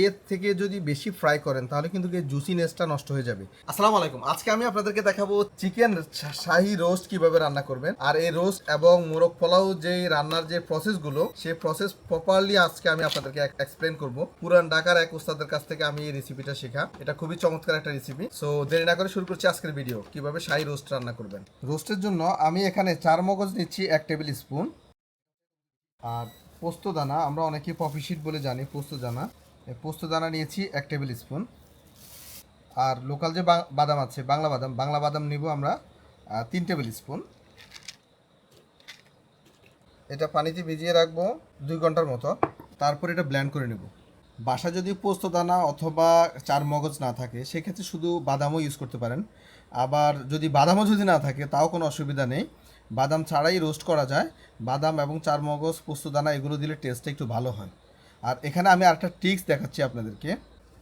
এর থেকে যদি বেশি ফ্রাই করেন, তাহলে কিন্তু এই জুসিনেসটা নষ্ট হয়ে যাবে। আসসালামু আলাইকুম। আজকে আমি আপনাদেরকে দেখাবো চিকেন শাহি রোস্ট কীভাবে রান্না করবেন। আর এই রোস্ট এবং মোরগ পোলাও যে রান্নার যে প্রসেসগুলো সেই প্রসেস প্রপারলি আজকে আমি আপনাদেরকে এক্সপ্লেন করব। পুরান ঢাকার এক উস্তাদের কাছ থেকে আমি এই রেসিপিটা শেখা। এটা খুবই চমৎকার একটা রেসিপি সো দেরি না করে শুরু করছি আজকের ভিডিও কীভাবে শাহি রোস্ট রান্না করবেন। রোস্টের জন্য আমি এখানে চার মগজ নিচ্ছি এক টেবিল স্পুন আর পোস্ত দানা, আমরা অনেকে পপি শিট বলে জানি, পোস্ত দানা। পোস্ত দানা নিয়েছি এক টেবিল স্পুন। আর লোকাল যে বাদাম আছে, বাংলা বাদাম বাংলা বাদাম নিব আমরা তিন টেবিল স্পুন। এটা পানিতে ভিজিয়ে রাখব দুই ঘণ্টার মতো। তারপর এটা ব্ল্যান্ড করে নেব। বাসা যদি পোস্ত দানা অথবা চার মগজ না থাকে, সেক্ষেত্রে শুধু বাদামও ইউজ করতে পারেন। আবার যদি বাদামও যদি না থাকে, তাও কোনো অসুবিধা নেই। বাদাম ছাড়াই রোস্ট করা যায়। বাদাম এবং চার মগজ পোস্ত দানা এগুলো দিলে টেস্টটা একটু ভালো হয়। আর এখানে আমি আরেকটা ট্রিক্স দেখাচ্ছি আপনাদেরকে।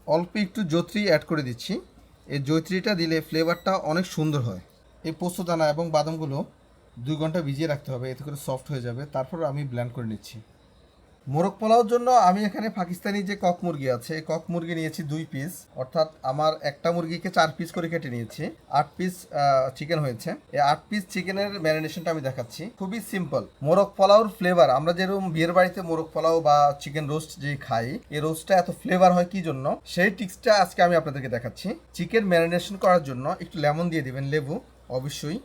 অল্প একটু জৈত্রী অ্যাড করে দিচ্ছি। এই জৈত্রীটা দিলে ফ্লেভারটা অনেক সুন্দর হয়। এই পোস্ত দানা এবং বাদামগুলো দুই ঘণ্টা ভিজিয়ে রাখতে হবে, এতে করে সফট হয়ে যাবে। তারপর আমি ব্ল্যান্ড করে নিচ্ছি। মোরগ পোলাওর জন্য আমি এখানে পাকিস্তানি যে কক মুরগি আছে কক মুরগি নিয়েছি দুই পিস অর্থাৎ আমার একটা মুরগিকে চার পিস করে কেটে নিয়েছি। আট পিস চিকেন হয়েছে। এই আট পিস চিকেনের ম্যারিনেশনটা আমি দেখাচ্ছি। খুবই সিম্পল মোরগ পোলাওর ফ্লেভার আমরা যেরকম বিয়ের বাড়িতে মোরগ পোলাও বা চিকেন রোস্ট যে খাই, এই রোস্টটা এত ফ্লেভার হয় কি জন্য? সেই টিক্সটা আজকে আমি আপনাদেরকে দেখাচ্ছি। চিকেন ম্যারিনেশন করার জন্য একটু লেমন দিয়ে দিবেন, লেবু, অবশ্যই।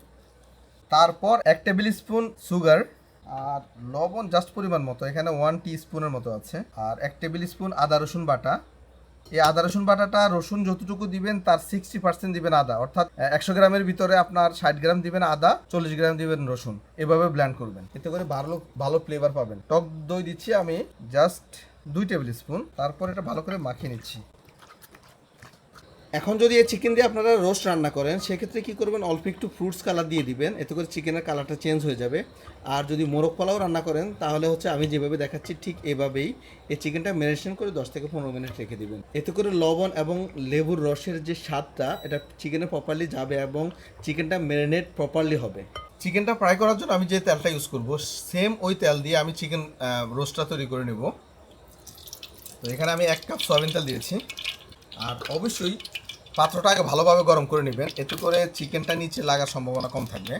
তারপর এক টেবিল স্পুন সুগার আর লবণ জাস্ট পরিমাণ মতো, এখানে ওয়ান টি স্পুনের মতো আছে। আর এক টেবিল স্পুন আদা, রসুন বাটা। এই আদা, রসুন বাটাটা রসুন যতটুকু দিবেন, তার সিক্সটি পার্সেন্ট দিবেন আদা। অর্থাৎ একশো গ্রামের ভিতরে আপনার ষাট গ্রাম দিবেন আদা, চল্লিশ গ্রাম দিবেন রসুন। এভাবে ব্ল্যান্ড করবেন। এতে করে ভালো ভালো ফ্লেভার পাবেন। টক দই দিচ্ছি আমি জাস্ট দুই টেবিল স্পুন তারপর এটা ভালো করে মাখিয়ে নিচ্ছি। এখন যদি এই চিকেন দিয়ে আপনারা রোস্ট রান্না করেন, সেক্ষেত্রে কী করবেন? অল্প একটু ফ্রুটস কালার দিয়ে দিবেন, এতে করে চিকেনের কালারটা চেঞ্জ হয়ে যাবে। আর যদি মোরগ পোলাও রান্না করেন, তাহলে হচ্ছে আমি যেভাবে দেখাচ্ছি, ঠিক এভাবেই এই চিকেনটা ম্যারিনেশন করে দশ থেকে পনেরো মিনিট রেখে দিবেন। এতে করে লবণ এবং লেবুর রসের যে স্বাদটা, এটা চিকেনে প্রপারলি যাবে এবং চিকেনটা ম্যারিনেট প্রপারলি হবে। চিকেনটা ফ্রাই করার জন্য আমি যে তেলটা ইউজ করব সেম ওই তেল দিয়ে আমি চিকেন রোস্টটা তৈরি করে নেব। তো এখানে আমি এক কাপ সয়াবিন তেল দিয়েছি। আর অবশ্যই পাত্রটা আগে ভালোভাবে গরম করে নেবেন। এতে করে চিকেনটা নিচে লাগার সম্ভাবনা কম থাকবে।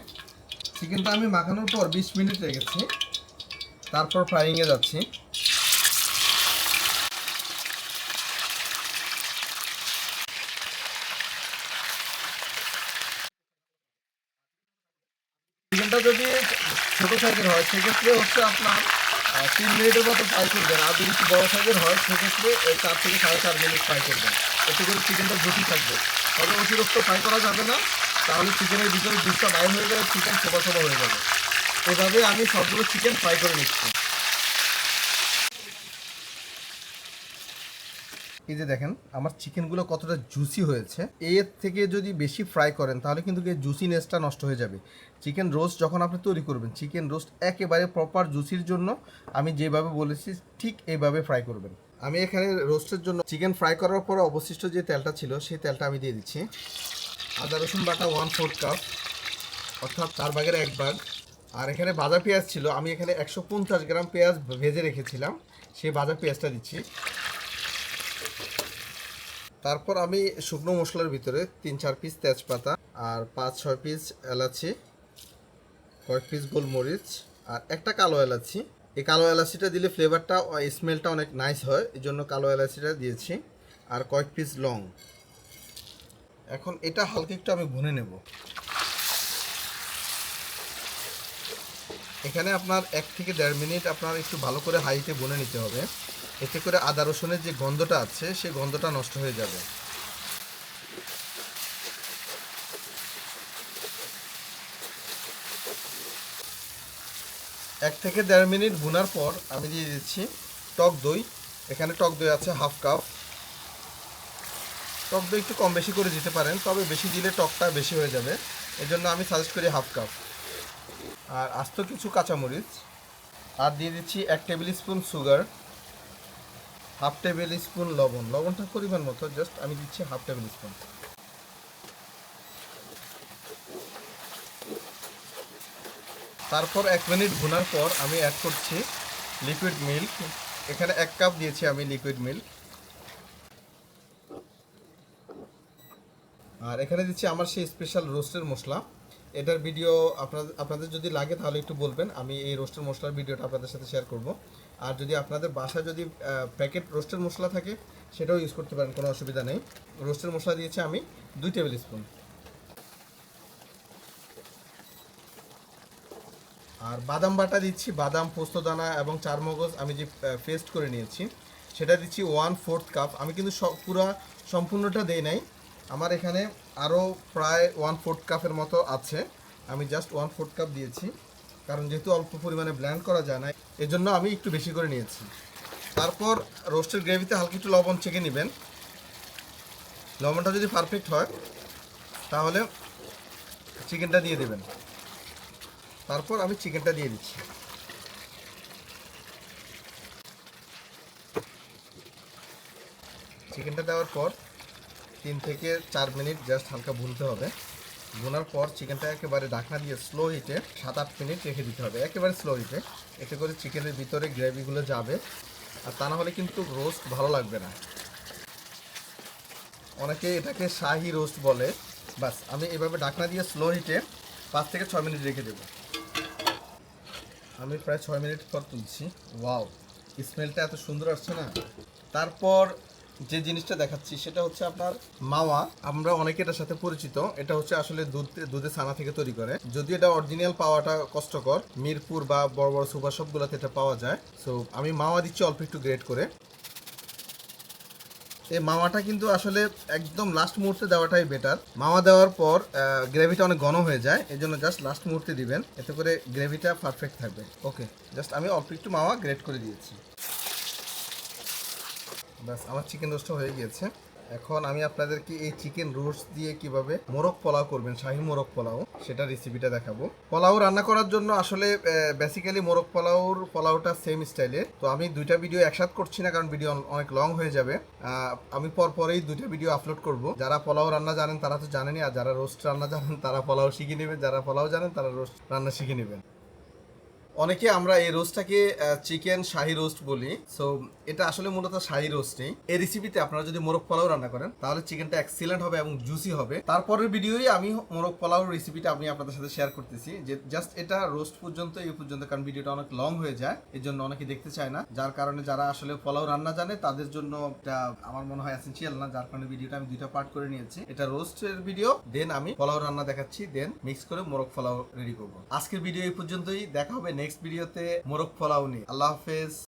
চিকেনটা আমি মাখানোর পর বিশ মিনিট রেখেছি তারপর ফ্রাইংয়ে যাচ্ছি। চিকেনটা যদি ছোটো সাইজের হয়, সেক্ষেত্রে হচ্ছে আপনার তিন মিনিটের মতো ফ্রাই করবেন। আর যদি একটু বড় সাইজের হয়, সেক্ষেত্রে চার থেকে সাড়ে চার মিনিট ফ্রাই করবেন। এতে করে চিকেনটা জুটি থাকবে। তবে অতিরিক্ত ফ্রাই করা যাবে না। তাহলে চিকেনের ভিতরে দুধটা বাইর হয়ে গেলে চিকেন সোপা ছোটো হয়ে যাবে। এভাবে আমি সবগুলো চিকেন ফ্রাই করে নিচ্ছি। এই যে দেখেন, আমার চিকেনগুলো কতটা জুসি হয়েছে। এর থেকে যদি বেশি ফ্রাই করেন, তাহলে কিন্তু এই জুসিনেসটা নষ্ট হয়ে যাবে। চিকেন রোস্ট যখন আপনি তৈরি করবেন চিকেন রোস্ট একেবারে প্রপার জুসির জন্য আমি যেভাবে বলেছি, ঠিক এইভাবে ফ্রাই করবেন। আমি এখানে রোস্টের জন্য চিকেন ফ্রাই করার পরে অবশিষ্ট যে তেলটা ছিল, সেই তেলটা আমি দিয়ে দিচ্ছি। আদা, রসুন বাটা ওয়ান ফোর্থ কাপ অর্থাৎ চার ভাগের এক ভাগ। আর এখানে ভাজা পেঁয়াজ ছিল, আমি এখানে একশো পঞ্চাশ গ্রাম পেঁয়াজ ভেজে রেখেছিলাম। সেই ভাজা পেঁয়াজটা দিচ্ছি। তারপর আমি শুকনো মশলার ভিতরে তিন চার পিস তেজপাতা আর পাঁচ ছয় পিস এলাচি, কয়েক পিস গোলমরিচ আর একটা কালো এলাচি। এই কালো এলাচিটা দিলে ফ্লেভারটা স্মেলটা অনেক নাইস হয় এই জন্য কালো এলাচিটা দিয়েছি। আর কয়েক পিস লং। এখন এটা হালকা একটু আমি ভুনে নেব। এখানে আপনার এক থেকে দেড় মিনিট আপনার একটু ভালো করে হাইতে ভুনে নিতে হবে। এতে করে আদা রসুনের যে গন্ধটা আছে সেই গন্ধটা নষ্ট হয়ে যাবে। এক থেকে দেড় মিনিট ভুনার পর আমি দিয়ে দিচ্ছি টক দই। এখানে টক দই আছে হাফ কাপ। টক দই একটু কম বেশি করে দিতে পারেন, তবে বেশি দিলে টকটা বেশি হয়ে যাবে। এজন্য আমি সাজেস্ট করি হাফ কাপ। আর আস্ত কিছু কাঁচামরিচ। আর দিয়ে দিচ্ছি এক tablespoon sugar half tablespoon লবণ। লবণটা পরিমাণ মতো জাস্ট আমি দিচ্ছি হাফ টেবিল স্পুন। তারপর এক মিনিট ভুনার পর আমি অ্যাড করছি লিকুইড মিল্ক এখানে এক কাপ দিয়েছি আমি লিকুইড মিল্ক আর এখানে দিচ্ছি আমার সেই স্পেশাল রোস্টের মশলা। এটার ভিডিও আপনাদের আপনাদের যদি লাগে তাহলে একটু বলবেন। আমি এই রোস্টের মশলার ভিডিওটা আপনাদের সাথে শেয়ার করব। আর যদি আপনাদের বাসায় যদি প্যাকেট রোস্টের মশলা থাকে, সেটাও ইউজ করতে পারেন, কোনো অসুবিধা নেই। রোস্টের মশলা দিয়েছি আমি দুই টেবিল স্পুন আর বাদাম বাটা দিচ্ছি, বাদাম পোস্তদানা এবং চারমগজ আমি যে পেস্ট করে নিয়েছি, সেটা দিচ্ছি ওয়ান ফোর্থ কাপ আমি কিন্তু সব পুরা সম্পূর্ণটা দেই নাই। আমার এখানে আরও প্রায় ওয়ান ফোর্থ কাপের মতো আছে। আমি জাস্ট ওয়ান ফোর্থ কাপ দিয়েছি। কারণ যেহেতু অল্প পরিমাণে ব্ল্যান্ড করা যায় না এজন্য আমি একটু বেশি করে নিয়েছি। তারপর রোস্টের গ্রেভিতে হালকা একটু লবণ চেকে নেবেন। লবণটা যদি পারফেক্ট হয়, তাহলে চিকেনটা দিয়ে দেবেন। তারপর আমি চিকেনটা দিয়ে দিচ্ছি। চিকেনটা দেওয়ার পর তিন থেকে চার মিনিট জাস্ট হালকা ভুলতে হবে। ভুনার পর চিকেনটা একেবারে ঢাকনা দিয়ে স্লো হিটে সাত আট মিনিট রেখে দিতে হবে। একেবারে স্লো হিটে এতে করে চিকেনের ভিতরে গ্রেভিগুলো যাবে। আর তা না হলে কিন্তু রোস্ট ভালো লাগবে না। অনেকে এটাকে শাহি রোস্ট বলে। বাস, আমি এভাবে ঢাকনা দিয়ে স্লো হিটে পাঁচ থেকে ছয় মিনিট রেখে দেবো। আমি প্রায় ছয় মিনিট পর তুলছি। ওয়াও স্মেলটা এত সুন্দর আসছে না? তারপর যে জিনিসটা দেখাচ্ছি, সেটা হচ্ছে আপনার মাওয়া। আমরা অনেকে এটার সাথে পরিচিত। এটা হচ্ছে আসলে দুধ দুধের ছানা থেকে তৈরি করে। যদি এটা অরিজিনাল পাওয়াটা কষ্টকর, মিরপুর বা বড় বড় সুপার শপগুলোতে এটা পাওয়া যায়। সো আমি মাওয়া দিচ্ছি অল্প একটু গ্রেট করে। এই মাওয়াটা কিন্তু আসলে একদম লাস্ট মুহূর্তে দেওয়াটাই বেটার মাওয়া দেওয়ার পর গ্রেভিটা অনেক ঘন হয়ে যায়। এই জন্য জাস্ট লাস্ট মুহূর্তে দিবেন। এতে করে গ্রেভিটা পারফেক্ট থাকবে। ওকে জাস্ট আমি অল্প একটু মাওয়া গ্রেট করে দিয়েছি। ব্যাস, আমার চিকেন রোস্টটা হয়ে গিয়েছে। এখন আমি আপনাদেরকে এই চিকেন রোস্ট দিয়ে কীভাবে মোরগ পোলাও করবেন, শাহি মোরগ পোলাও সেটা রেসিপিটা দেখাবো। পোলাও রান্না করার জন্য আসলে বেসিক্যালি মোরগ পোলাওর পোলাওটা সেম স্টাইলে তো আমি দুইটা ভিডিও একসাথ করছি না, কারণ ভিডিও অনেক লং হয়ে যাবে। আমি পর পরেই দুইটা ভিডিও আপলোড করব। যারা পোলাও রান্না জানেন, তারা তো জানেনই, আর যারা রোস্ট রান্না জানেন, তারা পোলাও শিখে নেবেন। যারা পোলাও জানেন, তারা রোস্ট রান্না শিখে নেবেন। অনেকে আমরা এই রোস্টটাকে চিকেন শাহি রোস্ট বলি। সো এটা আসলে মূলত শাহি রোস্টই এই রেসিপিতে আপনারা যদি মোরগ পোলাও রান্না করেন, তাহলে চিকেনটা এক্সিলেন্ট হবে এবং জুসি হবে। তারপরের ভিডিওই আমি মোরগ পোলাও রেসিপিটা আমি আপনাদের সাথে শেয়ার করতেছি। যে জাস্ট এটা রোস্ট পর্যন্ত, এই পর্যন্ত, কারণ ভিডিওটা অনেক লং হয়ে যায় এর জন্য অনেকে দেখতে চায় না। যার কারণে যারা আসলে পোলাও রান্না জানে, তাদের জন্য এটা আমার মনে হয় এসেন্সিয়াল না। যার কারণে ভিডিওটা আমি দুইটা পার্ট করে নিয়েছি। এটা রোস্টের ভিডিও দেন আমি পোলাও রান্না দেখাচ্ছি দেন মিক্স করে মোরগ পোলাও রেডি করব। আজকের ভিডিও এই পর্যন্তই। দেখা হবে নেক্সট ভিডিওতে মোরগ পোলাও নিয়ে। আল্লাহ হাফেজ।